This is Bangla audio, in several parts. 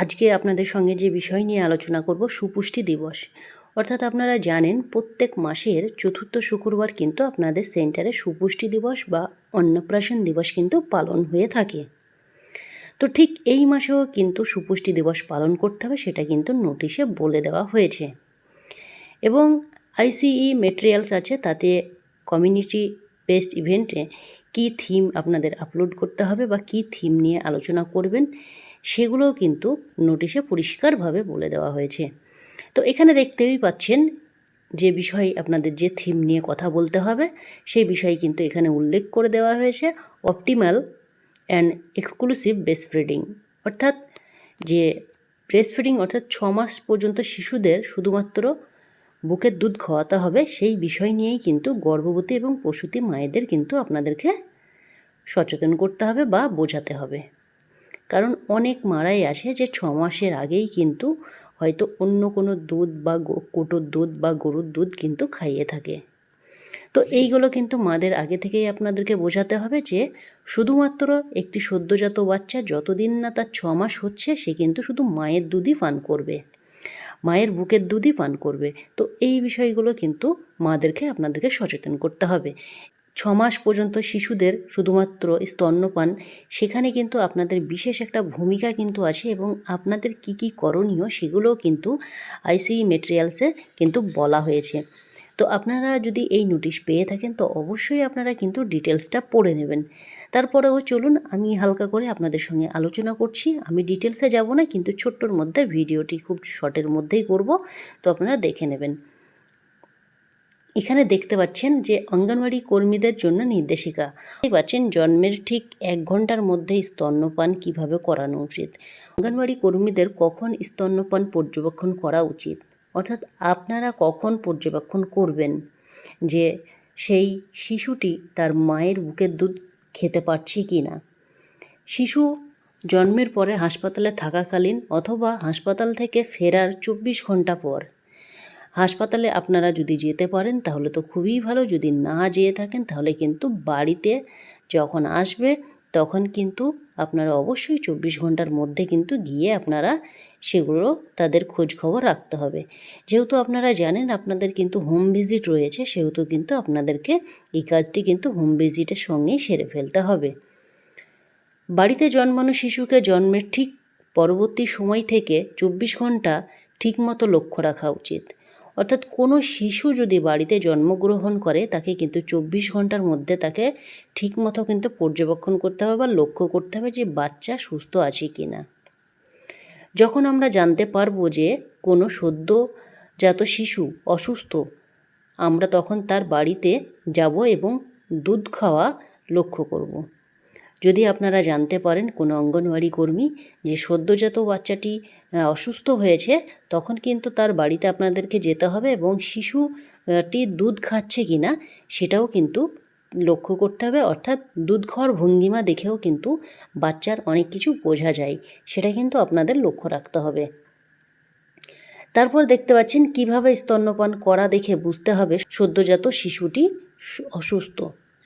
আজকে আপনাদের সঙ্গে যে বিষয় নিয়ে আলোচনা করব, সুপুষ্টি দিবস। অর্থাৎ আপনারা জানেন, প্রত্যেক মাসের চতুর্থ শুক্রবার কিন্তু আপনাদের সেন্টারে সুপুষ্টি দিবস বা অন্নপ্রাশন দিবস কিন্তু পালন হয়ে থাকে। তো ঠিক এই মাসেও কিন্তু সুপুষ্টি দিবস পালন করতে হবে, সেটা কিন্তু নোটিশে বলে দেওয়া হয়েছে। এবং আইসিই মেটেরিয়ালস আছে, তাতে কমিউনিটি বেসড ইভেন্টে কী থিম আপনাদের আপলোড করতে হবে বা কী থিম নিয়ে আলোচনা করবেন সেগুলোও কিন্তু নোটিশে পরিষ্কারভাবে বলে দেওয়া হয়েছে। তো এখানে দেখতেই পাচ্ছেন যে বিষয় আপনাদের যে থিম নিয়ে কথা বলতে হবে, সেই বিষয় কিন্তু এখানে উল্লেখ করে দেওয়া হয়েছে optimal and exclusive breast feeding অর্থাৎ যে ব্রেস্ট ফিডিং অর্থাৎ ছ মাস পর্যন্ত শিশুদের শুধুমাত্র বুকের দুধ খাওয়াতে হবে, সেই বিষয় নিয়েই কিন্তু গর্ভবতী এবং প্রসূতি মায়েদের কিন্তু আপনাদেরকে সচেতন করতে হবে বা বোঝাতে হবে। কারণ অনেক মারাই আসে যে ছ মাসের আগেই কিন্তু হয়তো অন্য কোনো দুধ বা কোটোর দুধ বা গরুর দুধ কিন্তু খাইয়ে থাকে। তো এইগুলো কিন্তু মাদের আগে থেকেই আপনাদেরকে বোঝাতে হবে যে শুধুমাত্র একটি সদ্যজাত বাচ্চা যতদিন না তার ছ মাস হচ্ছে, সে কিন্তু শুধু মায়ের দুধই পান করবে। মায়ের বুকের দুধই পান করবে। তো এই বিষয়গুলো কিন্তু মাদেরকে আপনাদেরকে সচেতন করতে হবে। ছ মাস পর্যন্ত শিশুদের শুধুমাত্র স্তন্যপান, সেখানে কিন্তু আপনাদের বিশেষ একটা ভূমিকা কিন্তু আছে এবং আপনাদের কি কি করণীয় সেগুলোও কিন্তু আইসিই মেটেরিয়ালসে কিন্তু বলা হয়েছে। তো আপনারা যদি এই নোটিশ পেয়ে থাকেন, তো অবশ্যই আপনারা কিন্তু ডিটেলসটা পড়ে নেবেন। তারপরেও চলুন, আমি হালকা করে আপনাদের সঙ্গে আলোচনা করছি। আমি ডিটেলসে যাব না, কিন্তু ছোট্টর মধ্যে, ভিডিওটি খুব শর্টের মধ্যেই করব, তো আপনারা দেখে নেবেন। এখানে দেখতে পাচ্ছেন যে অঙ্গনওয়াড়ি কর্মীদের জন্য নির্দেশিকা। দেখতে পাচ্ছেন জন্মের ঠিক এক ঘণ্টার মধ্যে স্তন্যপান কীভাবে করানো উচিত? অঙ্গনওয়াড়ি কর্মীদের কখন স্তন্যপান পর্যবেক্ষণ করা উচিত? অর্থাৎ আপনারা কখন পর্যবেক্ষণ করবেন যে সেই শিশুটি তার মায়ের বুকের দুধ খেতে পারছে কি না শিশু জন্মের পরে হাসপাতালে থাকাকালীন অথবা হাসপাতাল থেকে ফেরার চব্বিশ ঘণ্টা পর হাসপাতালে আপনারা যদি যেতে পারেন, তাহলে তো খুবই ভালো। যদি না যেয়ে থাকেন, তাহলে কিন্তু বাড়িতে যখন আসবে, তখন কিন্তু আপনারা অবশ্যই চব্বিশ ঘণ্টার মধ্যে কিন্তু গিয়ে আপনারা সেগুলো তাদের খোঁজ খবর রাখতে হবে। যেহেতু আপনারা জানেন, আপনাদের কিন্তু হোম ভিজিট রয়েছে, সেহেতু কিন্তু আপনাদেরকে এই কাজটি কিন্তু হোম ভিজিটের সঙ্গেই সেরে ফেলতে হবে। বাড়িতে জন্মানো শিশুকে জন্মের ঠিক পরবর্তী সময় থেকে চব্বিশ ঘণ্টা ঠিকমতো লক্ষ্য রাখা উচিত। অর্থাৎ কোনো শিশু যদি বাড়িতে জন্মগ্রহণ করে, তাকে কিন্তু চব্বিশ ঘণ্টার মধ্যে তাকে ঠিকমতো কিন্তু পর্যবেক্ষণ করতে হবে বা লক্ষ্য করতে হবে যে বাচ্চা সুস্থ আছে কি না যখন আমরা জানতে পারব যে কোনো সদ্যজাত শিশু অসুস্থ, আমরা তখন তার বাড়িতে যাব এবং দুধ খাওয়া লক্ষ্য করব। যদি আপনারা জানতে পারেন, কোনো অঙ্গনওয়াড়ি কর্মী যে সদ্যজাত বাচ্চাটি অসুস্থ হয়েছে, তখন কিন্তু তার বাড়িতে আপনাদেরকে যেতে হবে এবং শিশুটি দুধ খাচ্ছে কি না সেটাও কিন্তু লক্ষ্য করতে হবে। অর্থাৎ দুধ খাওয়ার ভঙ্গিমা দেখেও কিন্তু বাচ্চার অনেক কিছু বোঝা যায়, সেটা কিন্তু আপনাদের লক্ষ্য রাখতে হবে। তারপর দেখতে পাচ্ছেন, কীভাবে স্তন্যপান করা দেখে বুঝতে হবে সদ্যজাত শিশুটি অসুস্থ।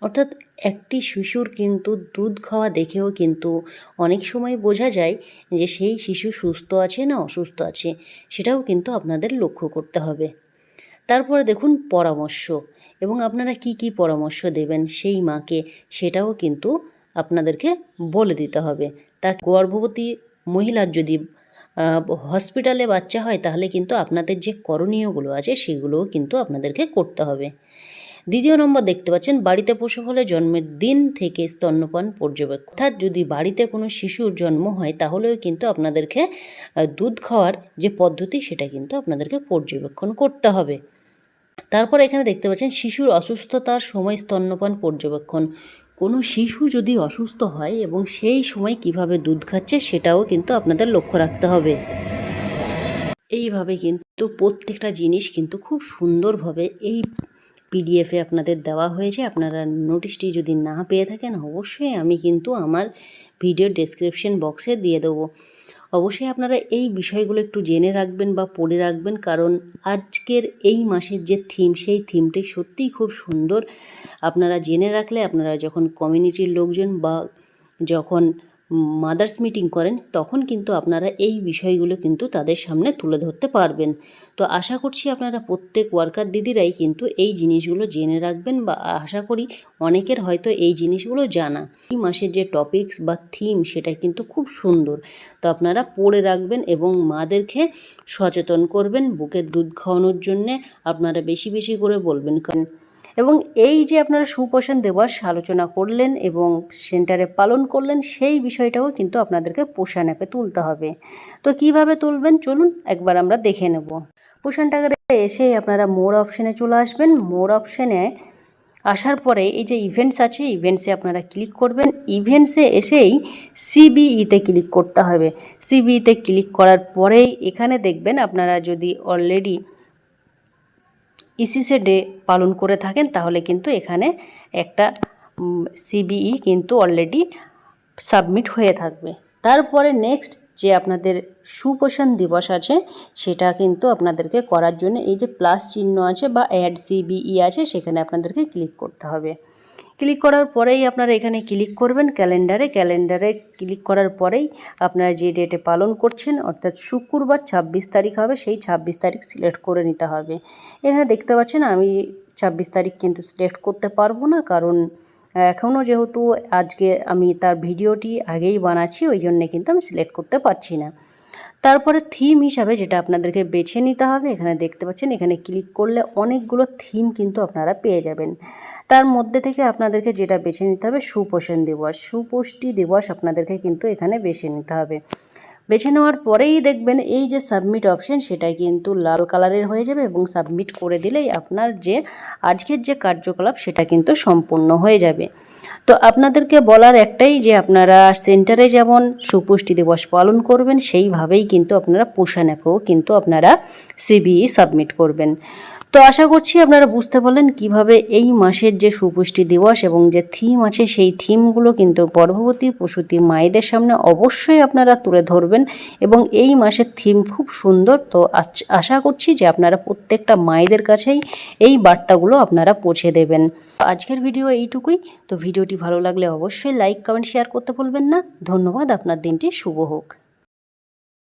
অর্থাৎ একটি শিশুর কিন্তু দুধ খাওয়া দেখেও কিন্তু অনেক সময় বোঝা যায় যে সেই শিশু সুস্থ আছে না অসুস্থ আছে, সেটাও কিন্তু আপনাদের লক্ষ্য করতে হবে। তারপরে দেখুন পরামর্শ, এবং আপনারা কি কি পরামর্শ দেবেন সেই মাকে সেটাও কিন্তু আপনাদেরকে বলে দিতে হবে। তা গর্ভবতী মহিলার যদি হসপিটালে বাচ্চা হয় তাহলে কিন্তু আপনাদের যে করণীয়গুলো আছে সেগুলোও কিন্তু আপনাদেরকে করতে হবে। দ্বিতীয় নম্বর দেখতে পাচ্ছেন, বাড়িতে পশু হলে জন্মের দিন থেকে স্তন্যপান পর্যবেক্ষণ। অর্থাৎ যদি বাড়িতে কোনো শিশুর জন্ম হয়, তাহলেও কিন্তু আপনাদেরকে দুধ খাওয়ার যে পদ্ধতি, সেটা কিন্তু আপনাদেরকে পর্যবেক্ষণ করতে হবে। তারপর এখানে দেখতে পাচ্ছেন, শিশুর অসুস্থতার সময় স্তন্যপান পর্যবেক্ষণ। কোনো শিশু যদি অসুস্থ হয় এবং সেই সময় কীভাবে দুধ খাচ্ছে, সেটাও কিন্তু আপনাদের লক্ষ্য রাখতে হবে। এইভাবে কিন্তু প্রত্যেকটা জিনিস কিন্তু খুব সুন্দরভাবে এই পিডিএফে আপনাদের দেওয়া হয়েছে আপনারা নোটিশটি যদি না পেয়ে থাকেন, অবশ্যই আমি কিন্তু আমার ভিডিও ডেসক্রিপশন বক্সে দিয়ে দেবো। অবশ্যই আপনারা এই বিষয়গুলো একটু জেনে রাখবেন বা পড়ে রাখবেন, কারণ আজকের এই মাসের যে থিম সেই থিমটি সত্যিই খুব সুন্দর। আপনারা জেনে রাখলে, আপনারা যখন কমিউনিটির লোকজন বা যখন মাদার্স মিটিং করেন, তখন কিন্তু আপনারা এই বিষয়গুলো কিন্তু তাদের সামনে তুলে ধরতে পারবেন। তো আশা করছি আপনারা প্রত্যেক ওয়ার্কার দিদিরাই কিন্তু এই জিনিসগুলো জেনে রাখবেন বা আশা করি অনেকের হয়তো এই জিনিসগুলো জানা। এই মাসের যে টপিকস বা থিম সেটা কিন্তু খুব সুন্দর। তো আপনারা পড়ে রাখবেন এবং মাদেরকে সচেতন করবেন, বুকের দুধ খাওয়ানোর জন্যে আপনারা বেশি বেশি করে বলবেন। কারণ এবং এই যে আপনারা সুপোষণ দিবস আলোচনা করলেন এবং সেন্টারে পালন করলেন, সেই বিষয়টাও কিন্তু আপনাদেরকে পোষণ অ্যাপে তুলতে হবে। তো কীভাবে তুলবেন? চলুন একবার আমরা দেখে নেব। পোষণ টাকারে এসেই আপনারা মোর অপশানে চলে আসবেন। মোর অপশানে আসার পরে এই যে ইভেন্টস আছে, ইভেন্টসে আপনারা ক্লিক করবেন। ইভেন্টসে এসেই সিবিইতে ক্লিক করতে হবে। সিবিইতে ক্লিক করার পরেই এখানে দেখবেন আপনারা যদি অলরেডি ইসিসে ডে পালন করে থাকেন, তাহলে কিন্তু এখানে একটা সিবিই কিন্তু অলরেডি সাবমিট হয়ে থাকবে। তারপরে নেক্সট যে আপনাদের সুপোষণ দিবস আছে, সেটা কিন্তু আপনাদেরকে করার জন্য এই যে প্লাস চিহ্ন আছে বা অ্যাড সিবিই আছে, সেখানে আপনাদেরকে ক্লিক করতে হবে। ক্লিক করার পরেই আপনারা এখানে ক্লিক করবেন ক্যালেন্ডারে। ক্যালেন্ডারে ক্লিক করার পরেই আপনারা যে ডেটে পালন করছেন, অর্থাৎ শুক্রবার ছাব্বিশ তারিখ হবে, সেই ছাব্বিশ তারিখ সিলেক্ট করে নিতে হবে। এখানে দেখতে পাচ্ছেন, আমি ছাব্বিশ তারিখ কিন্তু সিলেক্ট করতে পারব না, কারণ এখনও যেহেতু আজকে আমি তার ভিডিওটি আগেই বানাচ্ছি, ওই জন্যে কিন্তু আমি সিলেক্ট করতে পারছি না। তারপরে থিম হিসাবে যেটা আপনাদেরকে বেছে নিতে হবে, এখানে দেখতে পাচ্ছেন, এখানে ক্লিক করলে অনেকগুলো থিম কিন্তু আপনারা পেয়ে যাবেন। তার মধ্যে থেকে আপনাদেরকে যেটা বেছে নিতে হবে, সুপোষণ দিবস। সুপুষ্টি দিবস আপনাদেরকে কিন্তু এখানে বেছে নিতে হবে। বেছে নেওয়ার পরেই দেখবেন এই যে সাবমিট অপশন সেটাই কিন্তু লাল কালারের হয়ে যাবে এবং সাবমিট করে দিলেই আপনার যে আজকের যে কার্যকলাপ, সেটা কিন্তু সম্পূর্ণ হয়ে যাবে। তো আপনাদেরকে বলার একটাই যে আপনারা সেন্টারে যেমন সুপুষ্টি দিবস পালন করবেন, সেইভাবেই কিন্তু আপনারা পোষণ অ্যাপেও কিন্তু আপনারা সিবিই সাবমিট করবেন। তো আশা করছি আপনারা বুঝতে পারলেন কীভাবে এই মাসের যে সুপুষ্টি দিবস এবং যে থিম আছে, সেই থিমগুলো কিন্তু গর্ভবতী প্রসূতি মায়েদের সামনে অবশ্যই আপনারা তুলে ধরবেন এবং এই মাসের থিম খুব সুন্দর। তো আশা করছি যে আপনারা প্রত্যেকটা মায়েদের কাছেই এই বার্তাগুলো আপনারা পৌঁছে দেবেন। আজকের ভিডিও এইটুকুই। তো ভিডিওটি ভালো লাগলে অবশ্যই লাইক কমেন্ট শেয়ার করতে ভুলবেন না। ধন্যবাদ। আপনার দিনটি শুভ হোক।